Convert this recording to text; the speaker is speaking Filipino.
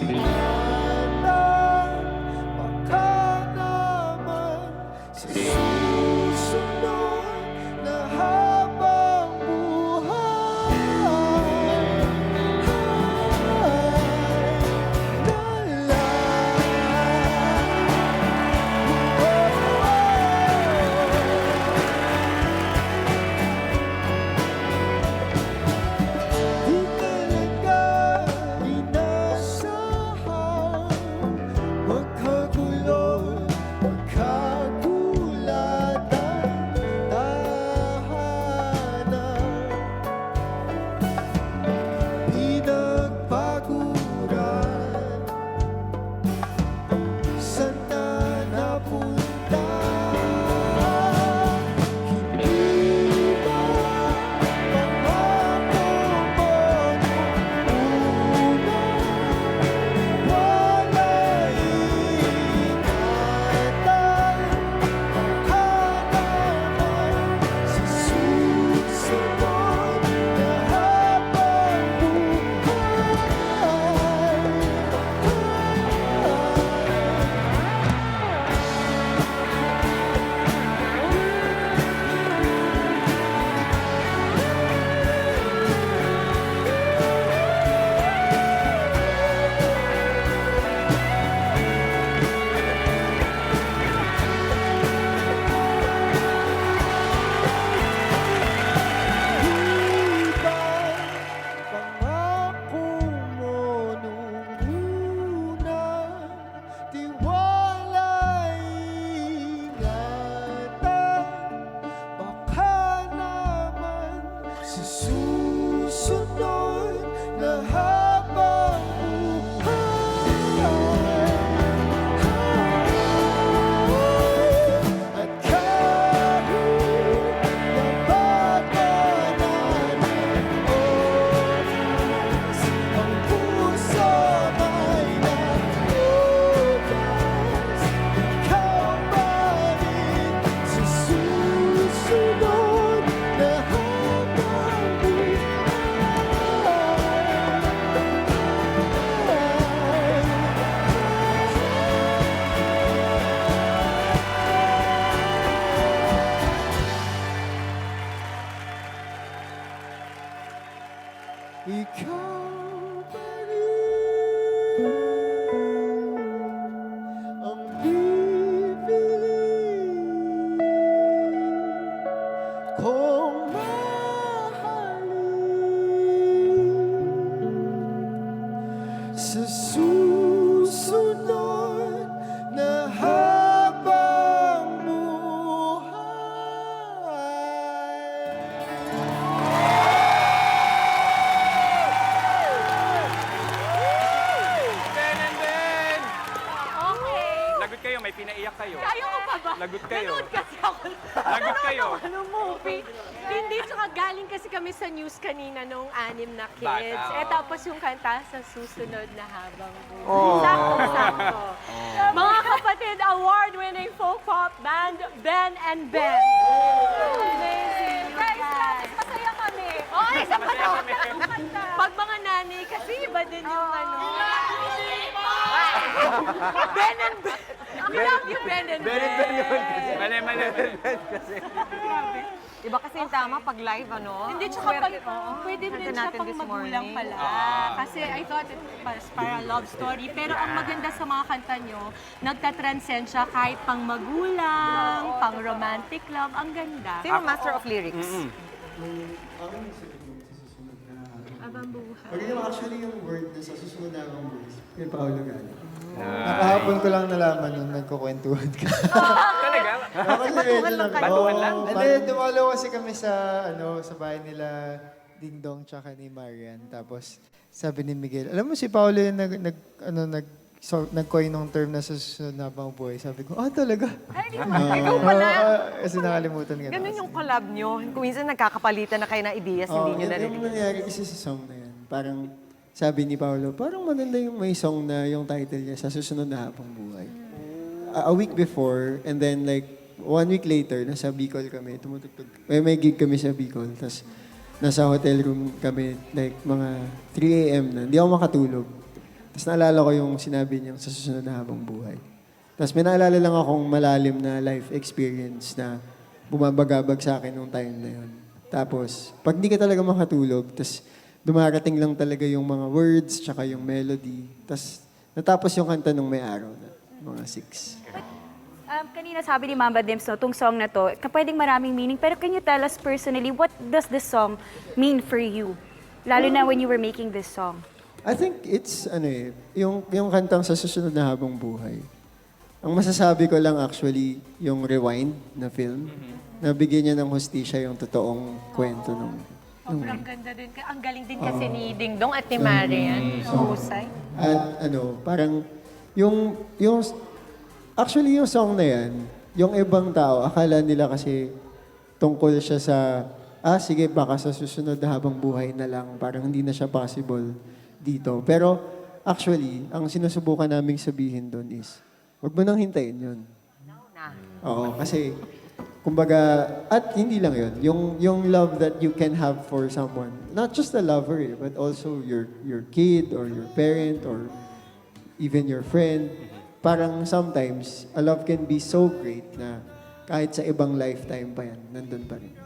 Bye. Susunod na habang kayo, may pinaiyak kayo. Kayo Lagot kayo. Nanood kasi ako. Lagot kayo. ano movie? Hindi, tsaka galing kasi kami sa news kanina nung anim na kids. Bata, oh. Eh tapos yung kanta sa susunod na habang buhay. Oh. Sakto, sakto. Oh. Mga kapatid, award-winning folk pop band, Ben and Ben. Woo! Amazing, you guys. Masaya kami. Oo, oh, isa pa to. Pag mga nanay, kasi iba din yung ano. Oh. Ben and Ben. Love you, Ben and Ben. Mali, mali, mali. Iba kasi yung tama pag live, ano? Hindi, tsaka pag, Pwede- rin siya natin pang this magulang morning. pala. Kasi I thought it was para love story. Pero ang maganda sa mga kanta nyo, nagtatranscend siya kahit pang magulang, pang romantic love. Ang ganda. Sino master of lyrics? Abang buhay. Pag yung actually yung word na sa susunod na akong words, kay Paolo galing. Nakahapon ko lang nalaman nung nagkukwentuhan ka. Talaga? Kasi medyo lang kayo. Batuhan lang? Hindi, dumalaw kasi kami sa, ano, sa bahay nila Ding Dong tsaka ni Marian. Tapos sabi ni Miguel, alam mo si Paolo yung nag, nag ano, nag, so, nag-coin ng term na sa susunod na habang buhay. Sabi ko, ah, talaga? Ikaw pala. Oo, kasi nakalimutan ka na. Ganun yung collab nyo. Kung minsan nagkakapalitan na kayo ng ideas, Oo, hindi nyo yun- narinig. Yung nangyari kasi sa song na yan, parang sabi ni Paolo, parang maganda yung may song na yung title niya, Sa Susunod na Habang Buhay. A, a week before, and then like, one week later, nasa Bicol kami, tumutugtog. May, may gig kami sa Bicol, tapos nasa hotel room kami, like mga 3 a.m. na. Hindi ako makatulog. Tapos naalala ko yung sinabi niya sa susunod na habang buhay. Tapos may naalala lang akong malalim na life experience na bumabagabag sa akin nung time na yun. Tapos, pag di ka talaga makatulog, tapos dumarating lang talaga yung mga words, tsaka yung melody. Tapos, natapos yung kanta nung may araw na, mga six. Um, kanina sabi ni Mamba Dims, no, tong song na to, pwedeng maraming meaning, pero can you tell us personally, what does this song mean for you? Lalo na when you were making this song. I think it's, ano eh, yung, yung kantang sa susunod na habang buhay. Ang masasabi ko lang actually, yung Rewind na film, na bigyan niya ng hustisya yung totoong kwento nung Sobrang ganda din. Ang galing din kasi ni Ding Dong at ni Marian. Husay. At ano, parang yung yung actually yung song na yan, yung ibang tao akala nila kasi tungkol siya sa ah sige baka sa susunod na habang buhay na lang, parang hindi na siya possible dito. Pero actually, ang sinusubukan naming sabihin doon is wag mo nang hintayin 'yun. Na. Oo, kasi kumbaga at hindi lang 'yun, yung yung love that you can have for someone, not just a lover, eh, but also your your kid or your parent or even your friend. Parang sometimes a love can be so great na kahit sa ibang lifetime pa yan, nandun pa rin.